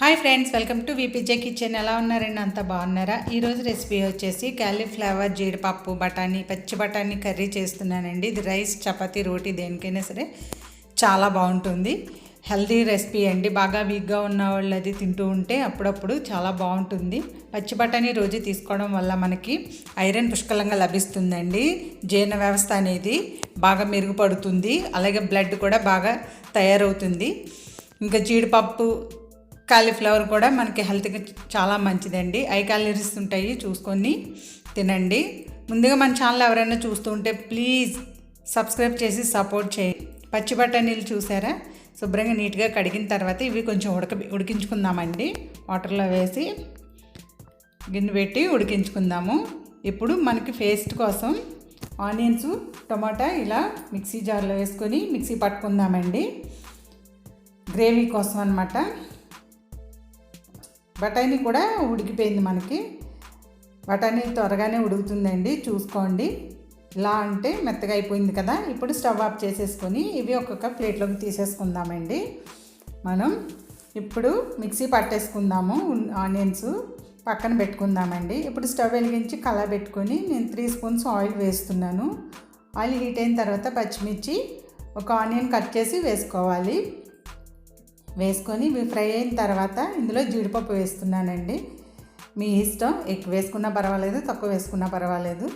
Hi friends welcome to VPJ kitchen ఎలా ఉన్నారండి? అంత బాగున్నారా? ఈరోజు రెసిపీ వచ్చేసి క్యాలీఫ్లవర్ జీడిపప్పు బఠానీ పచ్చి బఠానీ కర్రీ చేస్తున్నానండి. ఇది రైస్ చపాతీ రోటీ దేనికైనా సరే చాలా బాగుంటుంది. హెల్దీ రెసిపీ అండి. బాగా వీక్గా ఉన్న వాళ్ళు అది తింటూ ఉంటే అప్పుడప్పుడు చాలా బాగుంటుంది. పచ్చి బఠానీ రోజు తీసుకోవడం వల్ల మనకి ఐరన్ పుష్కలంగా లభిస్తుందండి. జీర్ణ వ్యవస్థ అనేది బాగా మెరుగుపడుతుంది. అలాగే బ్లడ్ కూడా బాగా తయారవుతుంది. ఇంకా జీడిపప్పు కాలీఫ్లవర్ కూడా మనకి హెల్త్కి చాలా మంచిదండి. ఐ క్యాలరీస్ ఉంటాయి చూసుకొని తినండి. ముందుగా మన ఛానల్ ఎవరైనా చూస్తూ ఉంటే ప్లీజ్ సబ్స్క్రైబ్ చేసి సపోర్ట్ చేయండి పచ్చి బఠానీలు చూసారా? శుభ్రంగా నీట్గా కడిగిన తర్వాత ఇవి కొంచెం ఉడక ఉడికించుకుందామండి. వాటర్లో వేసి గిన్నె పెట్టి ఉడికించుకుందాము. ఇప్పుడు మనకి పేస్ట్ కోసం ఆనియన్స్ టమాటా ఇలా మిక్సీ జార్లో వేసుకొని మిక్సీ పట్టుకుందామండి. గ్రేవీ కోసం అనమాట బఠానీ కూడా ఉడికిపోయింది మనకి. బఠానీ త్వరగానే ఉడుకుతుందండి చూసుకోండి. ఇలా అంటే మెత్తగా అయిపోయింది కదా ఇప్పుడు స్టవ్ ఆఫ్ చేసేసుకొని ఇవి ఒక్కొక్క ప్లేట్లోకి తీసేసుకుందామండి. మనం ఇప్పుడు మిక్సీ పట్టేసుకుందాము ఆనియన్స్ పక్కన పెట్టుకుందామండి. ఇప్పుడు స్టవ్ వెలిగించి కళ పెట్టుకొని నేను త్రీ స్పూన్స్ ఆయిల్ వేస్తున్నాను. ఆయిల్ హీట్ అయిన తర్వాత పచ్చిమిర్చి ఒక ఆనియన్ కట్ చేసి వేసుకోవాలి. వేసుకొని ఇవి ఫ్రై అయిన తర్వాత ఇందులో జీడిపప్పు వేస్తున్నానండి. మీ ఇష్టం ఎక్కువ వేసుకున్నా పర్వాలేదు తక్కువ వేసుకున్నా పర్వాలేదు.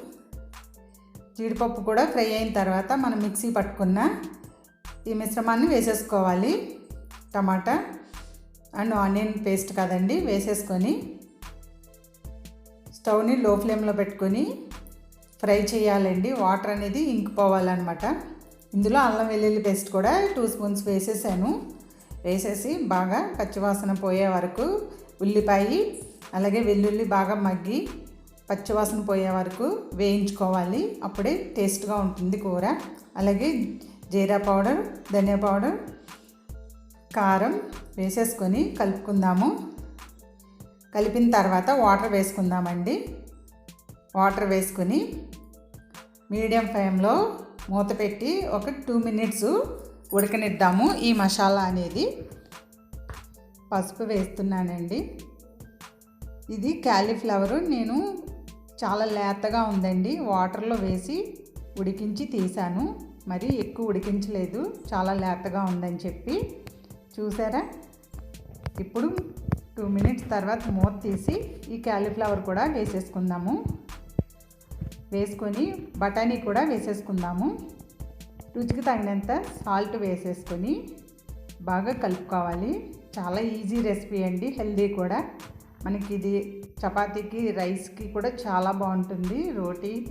జీడిపప్పు కూడా ఫ్రై అయిన తర్వాత మనం మిక్సీ పట్టుకున్న ఈ మిశ్రమాన్ని వేసేసుకోవాలి. టమాటా అండ్ ఆనియన్ పేస్ట్ కదండి వేసేసుకొని స్టవ్ని లో ఫ్లేమ్లో పెట్టుకొని ఫ్రై చేయాలండి. వాటర్ అనేది ఇంకిపోవాలన్నమాట. ఇందులో అల్లం వెల్లుల్లి పేస్ట్ కూడా టూ స్పూన్స్ వేసేసాను. వేసేసి బాగా పచ్చివాసన పోయే వరకు ఉల్లిపాయ అలాగే వెల్లుల్లి బాగా మగ్గి పచ్చివాసన పోయే వరకు వేయించుకోవాలి. అప్పుడే టేస్ట్గా ఉంటుంది కూర. అలాగే జీరా పౌడర్ ధనియా పౌడర్ కారం వేసేసుకొని కలుపుకుందాము. కలిపిన తర్వాత వాటర్ వేసుకుందామండి. వాటర్ వేసుకొని మీడియం ఫ్లేమ్లో మూత పెట్టి ఒక టూ మినిట్స్ ఉడకనిద్దాము. ఈ మసాలా అనేది పసుపు వేస్తున్నానండి. ఇది క్యాలీఫ్లవరు. నేను చాలా లేతగా ఉందండి. వాటర్లో వేసి ఉడికించి తీశాను మరి ఎక్కువ ఉడికించలేదు. చాలా లేతగా ఉందని చెప్పి. చూసారా? ఇప్పుడు టూ మినిట్స్ తర్వాత మూత తీసి ఈ క్యాలీఫ్లవర్ కూడా వేసేసుకుందాము. వేసుకొని బఠానీ కూడా వేసేసుకుందాము. రుచికి తగినంత సాల్ట్ వేసేసుకొని బాగా కలుపుకోవాలి. చాలా ఈజీ రెసిపీ అండి హెల్దీ కూడా. మనకి ఇది చపాతీకి రైస్కి కూడా చాలా బాగుంటుంది. రోటీ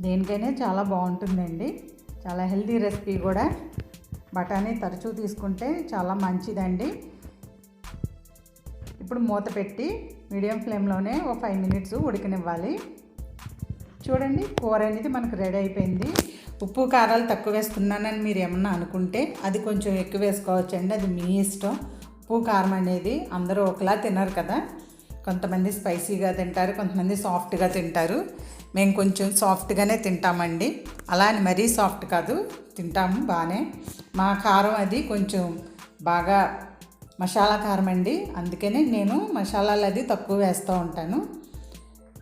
దేనికైనా చాలా బాగుంటుందండి. చాలా హెల్దీ రెసిపీ కూడా. బఠానీ తరచూ తీసుకుంటే చాలా మంచిదండి. ఇప్పుడు మూత పెట్టి మీడియం ఫ్లేమ్లోనే ఒక ఫైవ్ మినిట్స్ ఉడికనివ్వాలి. చూడండి కూర అనేది మనకు రెడీ అయిపోయింది. ఉప్పు కారాలు తక్కువ వేస్తున్నానని మీరు ఏమన్నా అనుకుంటే అది కొంచెం ఎక్కువ వేసుకోవచ్చండి. అది మీ ఇష్టం. ఉప్పు కారం అనేది అందరూ ఒకలా తినరు కదా. కొంతమంది స్పైసీగా తింటారు కొంతమంది సాఫ్ట్గా తింటారు. మేము కొంచెం సాఫ్ట్గానే తింటామండి. అలా అని మరీ సాఫ్ట్ కాదు. తింటాము బాగానే మా కారం అది కొంచెం బాగా మసాలా కారం అండి. అందుకనే నేను మసాలాలు అది తక్కువ వేస్తూ ఉంటాను.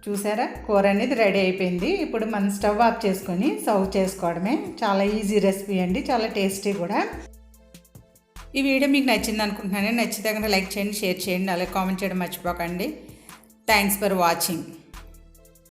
చూసారా? కూర అనేది రెడీ అయిపోయింది. ఇప్పుడు మనం స్టవ్ ఆఫ్ చేసుకొని సర్వ్ చేసుకోవడమే. చాలా ఈజీ రెసిపీ అండి. చాలా టేస్టీ కూడా. ఈ వీడియో మీకు నచ్చింది అనుకుంటున్నాను. నచ్చితే కనుక లైక్ చేయండి షేర్ చేయండి అలాగే కామెంట్ చేయడం మర్చిపోకండి. Thanks for watching